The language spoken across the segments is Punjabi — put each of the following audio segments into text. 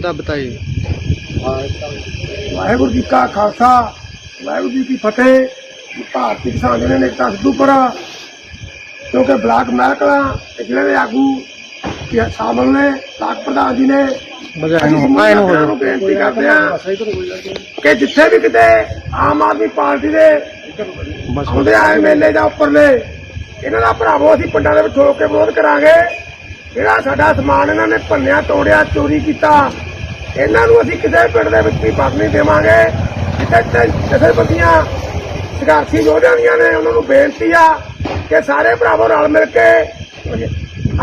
ਦਾ ਬਤਾਈਏ ਵਾਹਿਗੁਰੂ ਜੀ ਕਾ ਖਾਲਸਾ ਵਾਹਿਗੁਰੂ ਜੀ ਕੀ ਫਤਿਹ। ਭਾਰਤੀ ਕਿਸਾਨ ਯੂਨੀਅਨ ਨੇ ਤਸਦੂਪੁਰ ਕਿਉਂਕਿ ਬਲਾਕ ਮਹਿਕਲਾ ਤੇ ਜ਼ਿਲ੍ਹੇ ਦੇ ਆਗੂ ਕਿ ਸ਼ਾਮਲ ਨੇ ਬਲਾਕ ਪ੍ਰਧਾਨ ਜੀ ਨੇ ਬਜਾਏ ਅਸੀਂ ਨੂੰ ਆਏ ਨੂੰ ਹੋ ਸਮੂਹ ਨੂੰ ਬੇਨਤੀ ਕਰਦੇ ਕਿ ਜਿੱਥੇ ਵੀ ਕਿਤੇ ਆਮ ਆਦਮੀ ਪਾਰਟੀ ਦੇ ਬਸ। ਆਉਂਦੇ ਆ ਐਮਐਲਏ ਜਾਂ ਉੱਪਰਲੇ ਇਹਨਾਂ ਦਾ ਭਰਾਵੋ ਅਸੀਂ ਪਿੰਡਾਂ ਦੇ ਵਿੱਚ ਹੋ ਕੇ ਵਿਰੋਧ ਕਰਾਂਗੇ। ਜਿਹੜਾ ਸਾਡਾ ਸਮਾਨ ਇਹਨਾਂ ਨੇ ਭੰਨਿਆ ਤੋੜਿਆ ਚੋਰੀ ਕੀਤਾ ਇਹਨਾਂ ਨੂੰ ਅਸੀਂ ਕਿਸੇ ਪਿੰਡ ਦੇ ਵਿੱਚ ਵੀ ਵੜ ਨਹੀਂ ਦੇਵਾਂਗੇ। ਜਿੱਥੇ ਕਿਸੇ ਸੰਘਰਸ਼ੀ ਯੋਧਿਆਂ ਦੀਆਂ ਨੇ, ਉਹਨਾਂ ਨੂੰ ਬੇਨਤੀ ਆ ਕਿ ਸਾਰੇ ਭਰਾਵੋ ਰਲ ਮਿਲ ਕੇ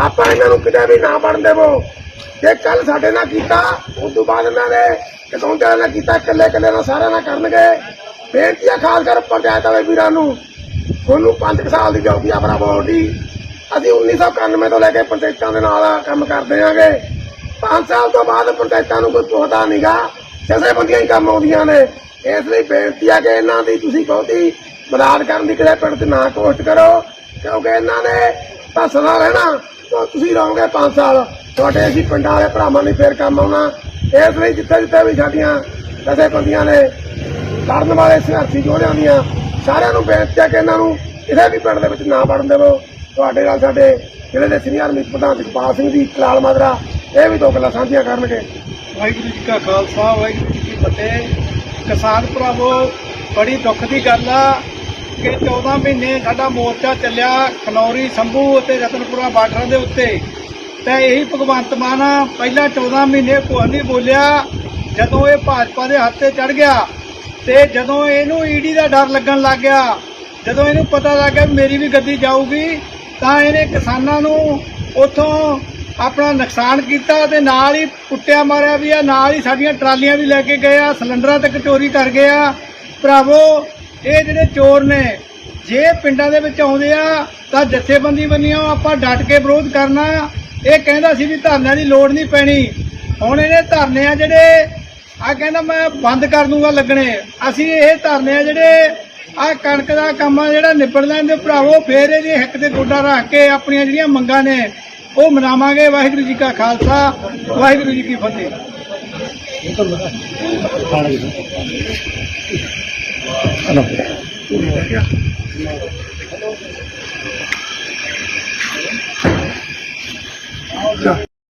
ਆਪਾਂ ਇਹਨਾਂ ਨੂੰ ਕਿਤੇ ਵੀ ਨਾ ਬਣ ਦੇਵੋ। ਜੇ ਕੱਲ ਸਾਡੇ ਨਾਲ ਕੀਤਾ, ਉਸ ਤੋਂ ਬਾਅਦ ਇਹਨਾਂ ਨੇ ਕਿਦੋਂ ਨਾਲ ਕੀਤਾ, ਇਕੱਲੇ ਇਕੱਲੇ ਨਾਲ ਸਾਰਿਆਂ ਨਾਲ ਕਰਨਗੇ। ਬੇਨਤੀ ਆ ਖਾਸ ਕਰ ਪੰਚਾਇਤ ਵਾਲੇ ਵੀਰਾਂ ਨੂੰ, ਤੁਹਾਨੂੰ 5 ਸਾਲ ਦੀ ਜੌਬ ਆ ਬਰਾਬਰ ਦੀ ਅਸੀਂ 1991 ਤੋਂ ਲੈ ਕੇ ਪੰਚਾਇਤਾਂ ਦੇ ਨਾਲ ਕੰਮ ਕਰਦੇ ਆਂਗੇ। 5 ਸਾਲ ਤੋਂ ਬਾਅਦ ਪੰਚਾਇਤਾਂ ਨੂੰ ਕੋਈ ਪੁੱਛਦਾ ਨਹੀਂਗਾ ਕਿਸੇ ਬੰਦੀਆਂ ਹੀ ਕੰਮ ਆਉਂਦੀਆਂ ਨੇ। ਇਸ ਲਈ ਬੇਨਤੀ ਆ ਕਿ ਇਹਨਾਂ ਦੀ ਤੁਸੀਂ ਬਹੁਤੀ ਮਦਦ ਕਰਨ ਦੀ ਕਿਸੇ ਪਿੰਡ 'ਚ ਨਾ ਕੋਸ਼ਟ ਕਰੋ, ਕਿਉਂਕਿ ਇਹਨਾਂ ਨੇ ਤਾਂ ਸਦਾ ਰਹਿਣਾ। ਤਾਂ ਤੁਸੀਂ ਰਹੋਗੇ 5 ਸਾਲ। ਤੁਹਾਡੇ ਅਸੀਂ ਪਿੰਡਾਂ ਵਾਲੇ ਭਰਾਵਾਂ ਲਈ ਫੇਰ ਕੰਮ ਆਉਣਾ। ਇਸ ਲਈ ਜਿੱਥੇ ਜਿੱਥੇ ਵੀ ਸਾਡੀਆਂ ਕਿਸੇ ਬੰਦੀਆਂ ਨੇ ਲੜਨ ਵਾਲੇ ਸਿਆਸੀ ਜੋੜਿਆਂ ਦੀਆਂ, ਸਾਰਿਆਂ ਨੂੰ ਬੇਨਤੀ ਹੈ ਕਿ ਇਹਨਾਂ ਨੂੰ ਕਿਸੇ ਵੀ ਪਿੰਡ ਦੇ ਵਿੱਚ ਨਾ ਵੜਨ ਦੇਵੋ। ਤੁਹਾਡੇ ਨਾਲ ਸਾਡੇ ਜ਼ਿਲ੍ਹੇ ਦੇ ਸੀਨੀਅਰ ਮੀਤ ਪ੍ਰਧਾਨ ਜਗਪਾਲ ਸਿੰਘ ਜੀ, ਲਾਲ ਮਾਜਰਾ ਇਹ ਵੀ ਦੋ ਗੱਲਾਂ ਸਾਂਝੀਆਂ ਕਰਨਗੇ। ਵਾਹਿਗੁਰੂ ਜੀ ਕਾ ਖਾਲਸਾ, ਵਾਹਿਗੁਰੂ ਜੀ ਕੀ ਫਤਿਹ। ਕਿਸਾਨ ਭਰਾਵੋ, ਬੜੀ ਦੁੱਖ ਦੀ ਗੱਲ ਆ ਕਿ 14 ਮਹੀਨੇ ਸਾਡਾ ਮੋਰਚਾ ਚੱਲਿਆ ਖਨੌਰੀ, ਸੰਭੂ ਅਤੇ ਰਤਨਪੁਰਾ ਬਾਰਡਰਾਂ ਦੇ ਉੱਤੇ। ਤਾਂ ਇਹੀ ਭਗਵੰਤ ਮਾਨ ਪਹਿਲਾਂ 14 ਮਹੀਨੇ ਕੁਛ ਨਹੀਂ ਬੋਲਿਆ, ਜਦੋਂ ਇਹ ਭਾਜਪਾ ਦੇ ਹੱਥ ਤੇ ਚੜ ਗਿਆ ਤੇ ਜਦੋਂ ਇਹਨੂੰ ਈਡੀ ਦਾ ਡਰ ਲੱਗਣ ਲੱਗ ਗਿਆ, ਜਦੋਂ ਇਹਨੂੰ ਪਤਾ ਲੱਗ ਗਿਆ ਮੇਰੀ ਵੀ ਗੱਡੀ ਜਾਊਗੀ, ਤਾਂ ਇਹਨੇ ਕਿਸਾਨਾਂ ਨੂੰ ਉੱਥੋਂ ਆਪਣਾ ਨੁਕਸਾਨ ਕੀਤਾ ਤੇ ਨਾਲ ਹੀ ਕੁੱਟਿਆ ਮਾਰਿਆ ਵੀ ਆ, ਨਾਲ ਹੀ ਸਾਡੀਆਂ ਟਰਾਲੀਆਂ ਵੀ ਲੈ ਕੇ ਗਏ ਆ, ਸਿਲੰਡਰਾਂ ਤੱਕ ਚੋਰੀ ਕਰ ਗਏ ਆ। ਭਰਾਵੋ, ਇਹ ਜਿਹੜੇ ਚੋਰ ਨੇ, ਜੇ ਪਿੰਡਾਂ ਦੇ ਵਿੱਚ ਆਉਂਦੇ ਆ, ਤਾਂ ਜਥੇਬੰਦੀ ਬੰਨੀਆਂ ਆਪਾਂ ਡਟ ਕੇ ਵਿਰੋਧ ਕਰਨਾ ਇਹ ਕਹਿੰਦਾ ਸੀ ਵੀ ਧਰਨਿਆਂ ਦੀ ਲੋੜ ਨਹੀਂ ਪੈਣੀ। ਹੁਣ ਇਹਨੇ ਧਰਨੇ ਆ ਜਿਹੜੇ ਆ ਕਹਿੰਦਾ ਮੈਂ ਬੰਦ ਕਰ ਦੂੰਗਾ ਲੱਗਣੇ। ਅਸੀਂ ਇਹ ਧਰਨੇ ਆ ਜਿਹੜੇ ਆ ਕਣਕ ਦਾ ਕੰਮ ਆ ਜਿਹੜਾ ਨਿਬੜ ਲੈਣ ਲੈਂਦੇ ਭਰਾਵੋ, ਫੇਰ ਇਹਦੇ ਹਿੱਕ ਤੇ ਗੋਡਾ ਰੱਖ ਕੇ ਆਪਣੀਆਂ ਜਿਹੜੀਆਂ ਮੰਗਾਂ ਨੇ ਉਹ ਮਨਾਵਾਂਗੇ ਵਾਹਿਗੁਰੂ ਜੀ ਕਾ ਖਾਲਸਾ ਵਾਹਿਗੁਰੂ ਜੀ ਕੀ ਫਤਿਹ।